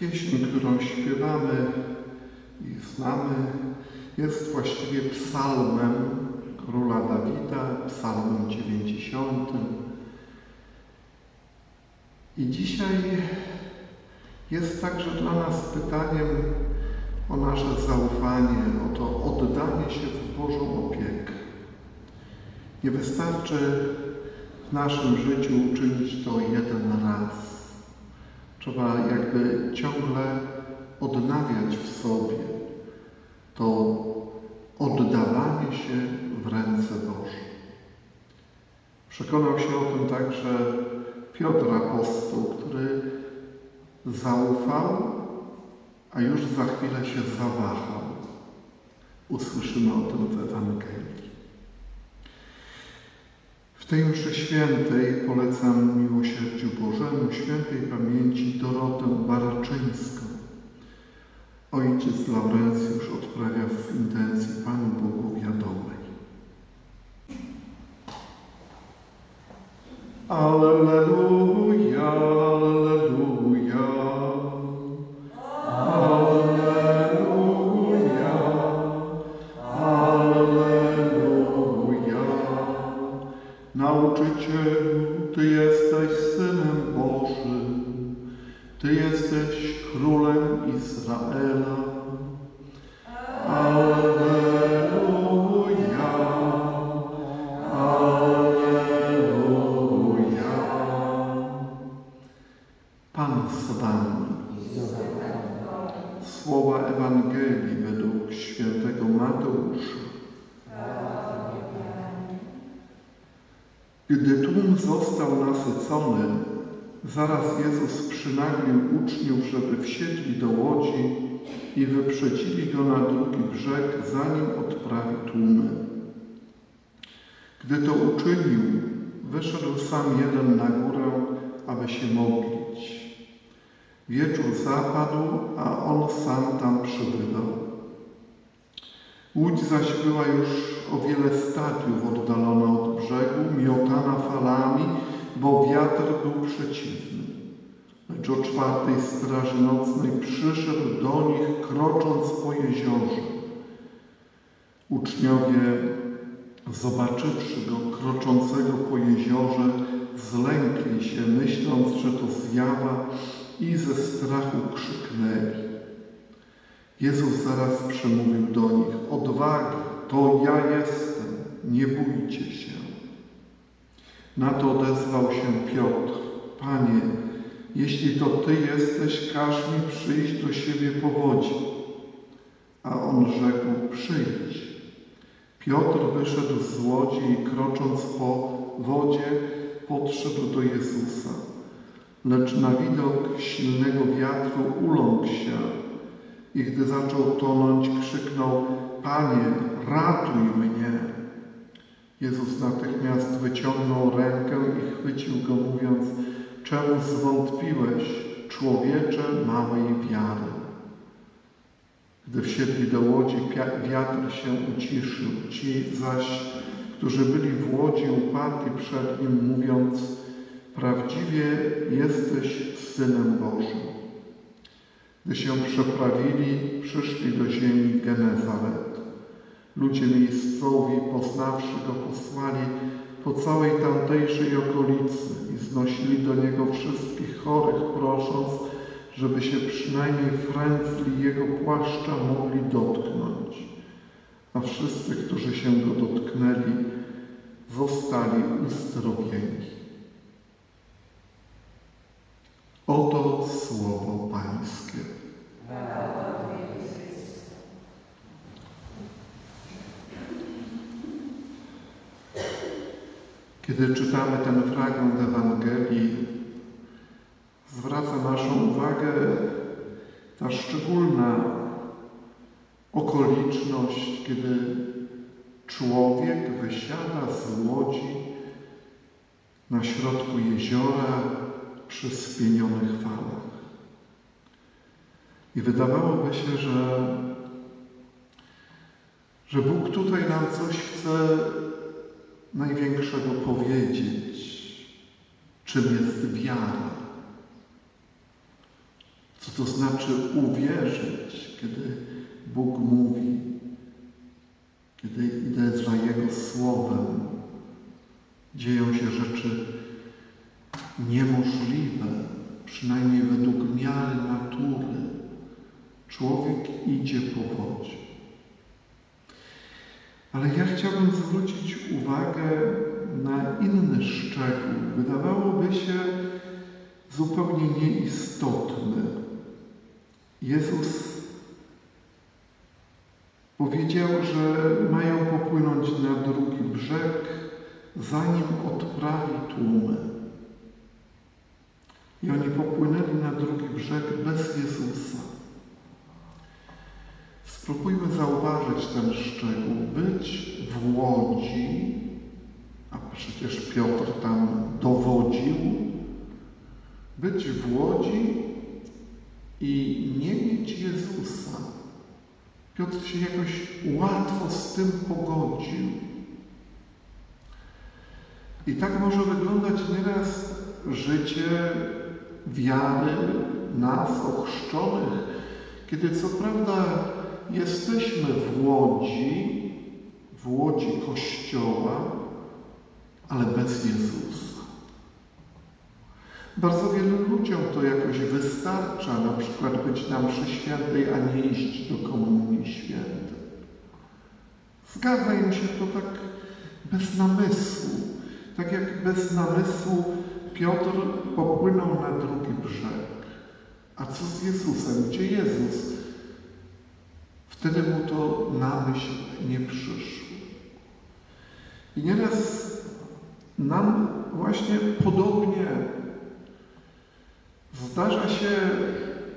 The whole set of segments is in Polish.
Pieśń, którą śpiewamy i znamy, jest właściwie psalmem króla Dawida, psalmem 90. I dzisiaj jest także dla nas pytaniem o nasze zaufanie, o to oddanie się w Bożą opiekę. Nie wystarczy w naszym życiu uczynić to jeden raz. Trzeba jakby ciągle odnawiać w sobie to oddawanie się w ręce Boże. Przekonał się o tym także Piotr Apostoł, który zaufał, a już za chwilę się zawahał. Usłyszymy o tym w Ewangelii. Tej mszy świętej polecam miłosierdziu Bożemu świętej pamięci Dorotę Baraczyńską. Ojciec Laurencjusz odprawia w intencji Panu Bogu wiadomej. Alleluja. Zaraz Jezus przynaglił uczniów, żeby wsiedli do łodzi i wyprzedzili go na drugi brzeg, zanim odprawi tłumy. Gdy to uczynił, wyszedł sam jeden na górę, aby się modlić. Wieczór zapadł, a on sam tam przybywał. Łódź zaś była już o wiele stadiów oddalona od brzegu, miotana falami, bo wiatr był przeciwny. Lecz o czwartej straży nocnej przyszedł do nich, krocząc po jeziorze. Uczniowie, zobaczywszy go kroczącego po jeziorze, zlękli się, myśląc, że to zjawa i ze strachu krzyknęli. Jezus zaraz przemówił do nich: Odwagi, to ja jestem, nie bójcie się. Na to odezwał się Piotr: Panie, jeśli to Ty jesteś, każ mi przyjść do siebie po wodzie. A on rzekł: Przyjdź. Piotr wyszedł z łodzi i krocząc po wodzie, podszedł do Jezusa. Lecz na widok silnego wiatru uląkł się i gdy zaczął tonąć, krzyknął: Panie, ratuj mnie! Jezus natychmiast wyciągnął rękę i chwycił go, mówiąc: Czemu zwątpiłeś, człowiecze małej wiary? Gdy wsiedli do łodzi, wiatr się uciszył. Ci zaś, którzy byli w łodzi, upadli przed nim, mówiąc: Prawdziwie jesteś synem Bożym. Gdy się przeprawili, przyszli do ziemi Genezaret. Ludzie miejscowi, poznawszy go, posłali po całej tamtejszej okolicy i znosili do niego wszystkich chorych, prosząc, żeby się przynajmniej frędzli jego płaszcza mogli dotknąć. A wszyscy, którzy się go dotknęli, zostali uzdrowieni. Oto słowo Pańskie. Kiedy czytamy ten fragment Ewangelii, zwraca naszą uwagę ta szczególna okoliczność, kiedy człowiek wysiada z łodzi na środku jeziora przy spienionych falach. I wydawałoby się, że, że Bóg tutaj nam coś chce największego powiedzieć, czym jest wiara. Co to znaczy uwierzyć, kiedy Bóg mówi, kiedy idę za Jego Słowem, dzieją się rzeczy niemożliwe, przynajmniej według miary natury. Człowiek idzie po wodzie. Ale ja chciałbym zwrócić uwagę na inny szczegół. Wydawałoby się zupełnie nieistotny. Jezus powiedział, że mają popłynąć na drugi brzeg, zanim odprawi tłumy. I oni popłynęli na drugi brzeg bez Jezusa. Spróbujmy zauważyć ten szczegół. Być w łodzi, a przecież Piotr tam dowodził, być w łodzi i nie mieć Jezusa. Piotr się jakoś łatwo z tym pogodził. I tak może wyglądać nieraz życie wiary nas, ochrzczonych, kiedy co prawda jesteśmy w łodzi, w łodzi Kościoła, ale bez Jezusa. Bardzo wielu ludziom to jakoś wystarcza, na przykład być na mszy świętej, a nie iść do komunii świętej. Zgadza im się to tak bez namysłu. Tak jak bez namysłu Piotr popłynął na drugi brzeg. A co z Jezusem? Gdzie Jezus? Wtedy mu to na myśl nie przyszło. I nieraz nam właśnie podobnie zdarza się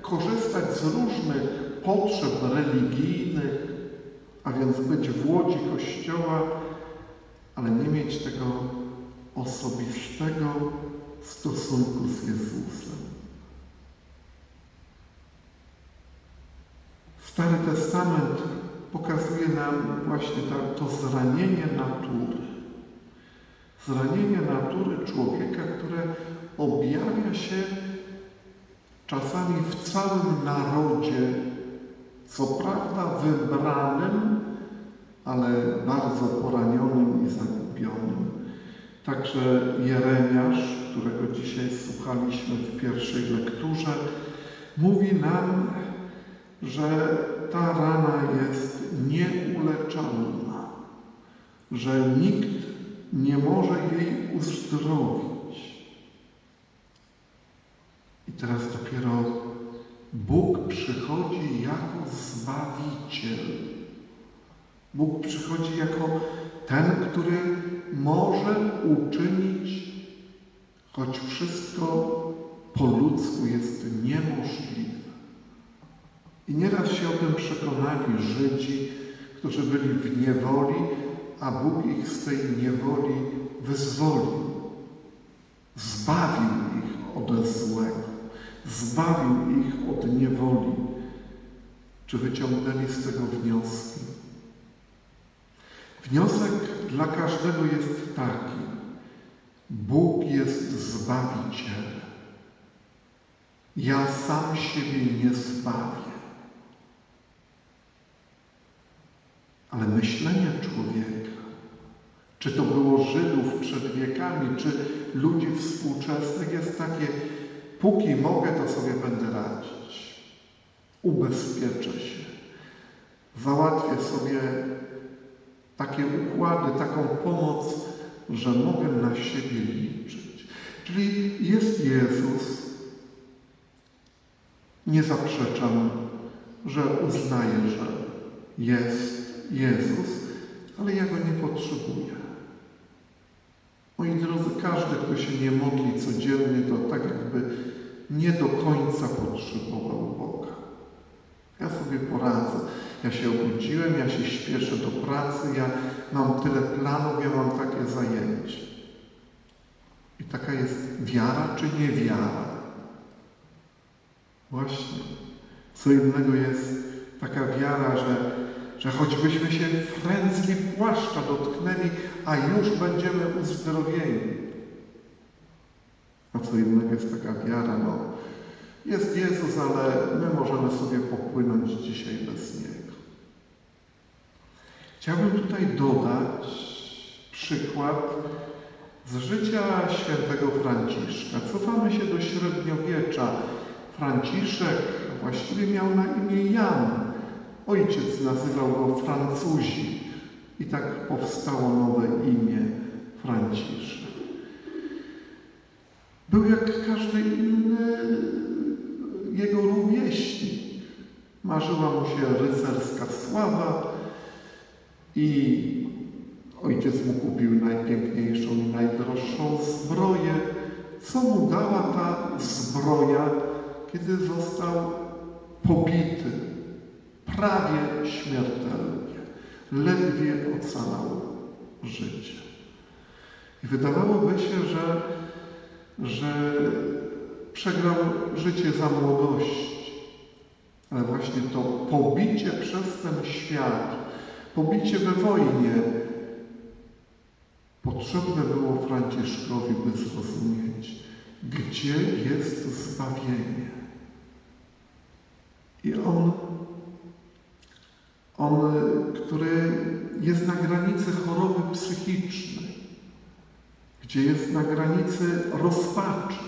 korzystać z różnych potrzeb religijnych, a więc być w łodzi Kościoła, ale nie mieć tego osobistego stosunku z Jezusem. Stary Testament pokazuje nam właśnie to, to zranienie natury. Zranienie natury człowieka, które objawia się czasami w całym narodzie, co prawda wybranym, ale bardzo poranionym i zagubionym. Także Jeremiasz, którego dzisiaj słuchaliśmy w pierwszej lekturze, mówi nam, że ta rana jest nieuleczalna, że nikt nie może jej uzdrowić. I teraz dopiero Bóg przychodzi jako Zbawiciel. Bóg przychodzi jako ten, który może uczynić, choć wszystko po ludzku jest niemożliwe. I nieraz się o tym przekonali Żydzi, którzy byli w niewoli, a Bóg ich z tej niewoli wyzwolił. Zbawił ich od złego. Zbawił ich od niewoli. Czy wyciągnęli z tego wnioski? Wniosek dla każdego jest taki. Bóg jest Zbawicielem. Ja sam siebie nie zbawię. Ale myślenie człowieka, czy to było Żydów przed wiekami, czy ludzi współczesnych, jest takie, póki mogę, to sobie będę radzić. Ubezpieczę się. Załatwię sobie takie układy, taką pomoc, że mogę na siebie liczyć. Czyli jest Jezus. Nie zaprzeczam, że uznaję, że jest Jezus, ale ja go nie potrzebuję. Moi drodzy, każdy, kto się nie modli codziennie, to tak jakby nie do końca potrzebował Boga. Ja sobie poradzę. Ja się obudziłem, ja się śpieszę do pracy, ja mam tyle planów, ja mam takie zajęcie. I taka jest wiara czy nie wiara? Właśnie. Co innego jest taka wiara, że, że choćbyśmy się frędzli płaszcza dotknęli, a już będziemy uzdrowieni. A co innego jest taka wiara, no, Jest Jezus, ale my możemy sobie popłynąć dzisiaj bez Niego. Chciałbym tutaj dodać przykład z życia świętego Franciszka. Cofamy się do średniowiecza. Franciszek właściwie miał na imię Jan. Ojciec nazywał go Francuzi i tak powstało nowe imię Franciszek. Był jak każdy inny jego rówieśnik. Marzyła mu się rycerska sława i ojciec mu kupił najpiękniejszą i najdroższą zbroję. Co mu dała ta zbroja, kiedy został pobity, prawie śmiertelnie, ledwie ocalał życie. I wydawałoby się, że, że przegrał życie za młodości. Ale właśnie to pobicie przez ten świat, pobicie we wojnie, potrzebne było Franciszkowi, by zrozumieć, gdzie jest zbawienie. I on, on, który jest na granicy choroby psychicznej, gdzie jest na granicy rozpaczy,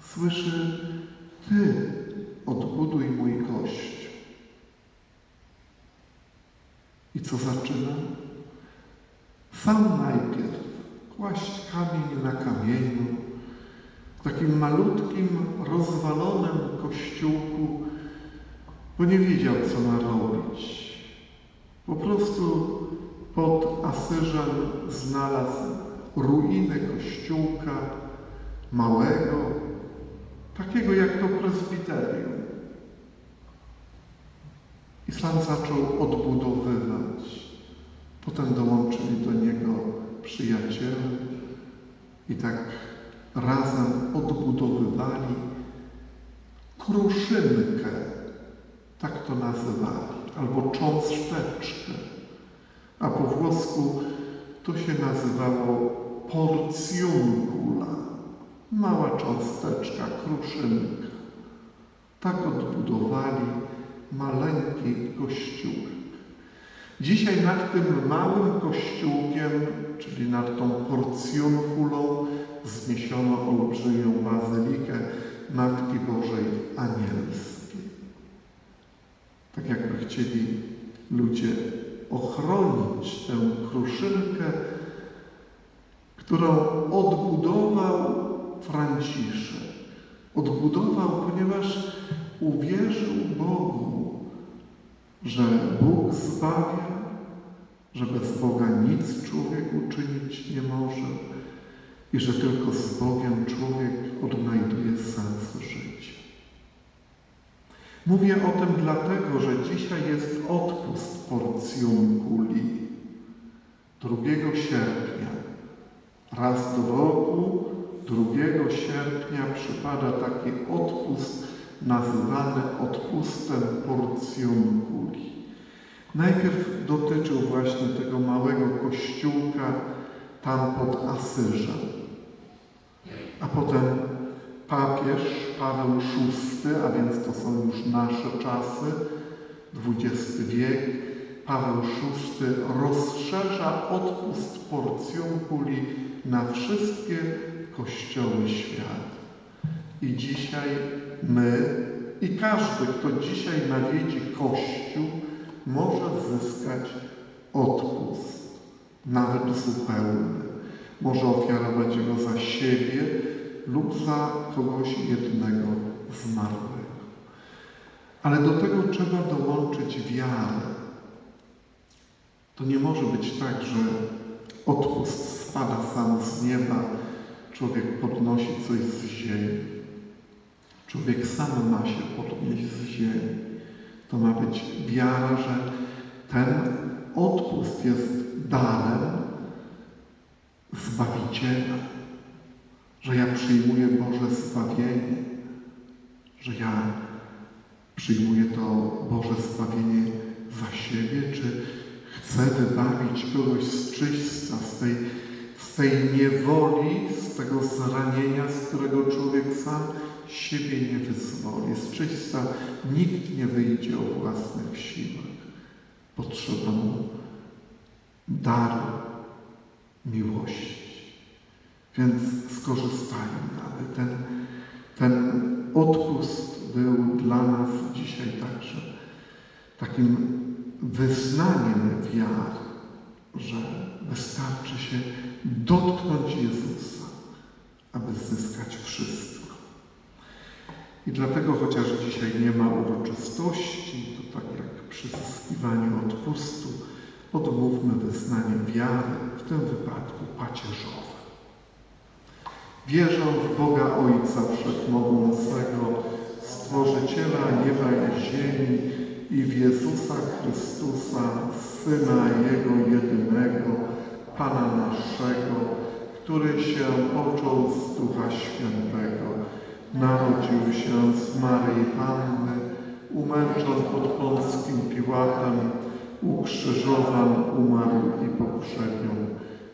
słyszy Ty odbuduj mój kościół. I co zaczyna? Sam najpierw kłaść kamień na kamieniu, w takim malutkim, rozwalonym kościółku, bo nie wiedział, co narobić. Po prostu pod Asyżem znalazł ruiny kościółka małego, takiego jak to prezbiterium. I sam zaczął odbudowywać. Potem dołączyli do niego przyjaciele i tak razem odbudowywali kruszynkę, tak to nazywali, albo cząsteczkę, a po włosku to się nazywało porcjunkula, mała cząsteczka, kruszynka. Tak odbudowali maleńki kościółek. Dzisiaj nad tym małym kościółkiem, czyli nad tą porcjunkulą, zniesiono olbrzymią bazylikę Matki Bożej Anielskiej. Tak jakby chcieli ludzie ochronić tę kruszynkę, którą odbudował Franciszek. Odbudował, ponieważ uwierzył Bogu, że Bóg zbawia, że bez Boga nic człowiek uczynić nie może i że tylko z Bogiem człowiek odnajduje sens życia. Mówię o tym dlatego, że dzisiaj jest odpust porcjunkuli 2 sierpnia. Raz do roku 2 sierpnia przypada taki odpust nazywany odpustem porcjunkuli. Najpierw dotyczył właśnie tego małego kościółka tam pod Asyżem, a potem papież Paweł VI, a więc to są już nasze czasy, XX wiek, Paweł VI rozszerza odpust porcjunkuli na wszystkie kościoły świata. I dzisiaj my i każdy, kto dzisiaj nawiedzi Kościół, może zyskać odpust, nawet zupełny. Może ofiarować go za siebie lub za kogoś jednego zmarłego. Ale do tego trzeba dołączyć wiarę. To nie może być tak, że odpust spada sam z nieba, człowiek podnosi coś z ziemi. Człowiek sam ma się podnieść z ziemi. To ma być wiara, że ten odpust jest darem Zbawiciela, że ja przyjmuję Boże zbawienie, że ja przyjmuję to Boże zbawienie za siebie, czy chcę wybawić kogoś z czyśćca, z tej, z tej niewoli, z tego zranienia, z którego człowiek sam siebie nie wyzwoli. Z czyśćca nikt nie wyjdzie o własnych siłach. Potrzeba mu daru miłości. Więc skorzystajmy, aby ten, ten odpust był dla nas dzisiaj także takim wyznaniem wiary, że wystarczy się dotknąć Jezusa, aby zyskać wszystko. I dlatego, chociaż dzisiaj nie ma uroczystości, to tak jak przy zyskiwaniu odpustu, odmówmy wyznanie wiary, w tym wypadku pacierzowe. Wierzę w Boga Ojca Wszechmogącego, Stworzyciela nieba i ziemi i w Jezusa Chrystusa, Syna Jego jedynego, Pana naszego, który się począł z Ducha Świętego, narodził się z Maryi Panny, umęczon pod Pąckim Piłatem, ukrzyżowan, umarł i pogrzebion,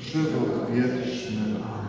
żywot wieczny. Amen.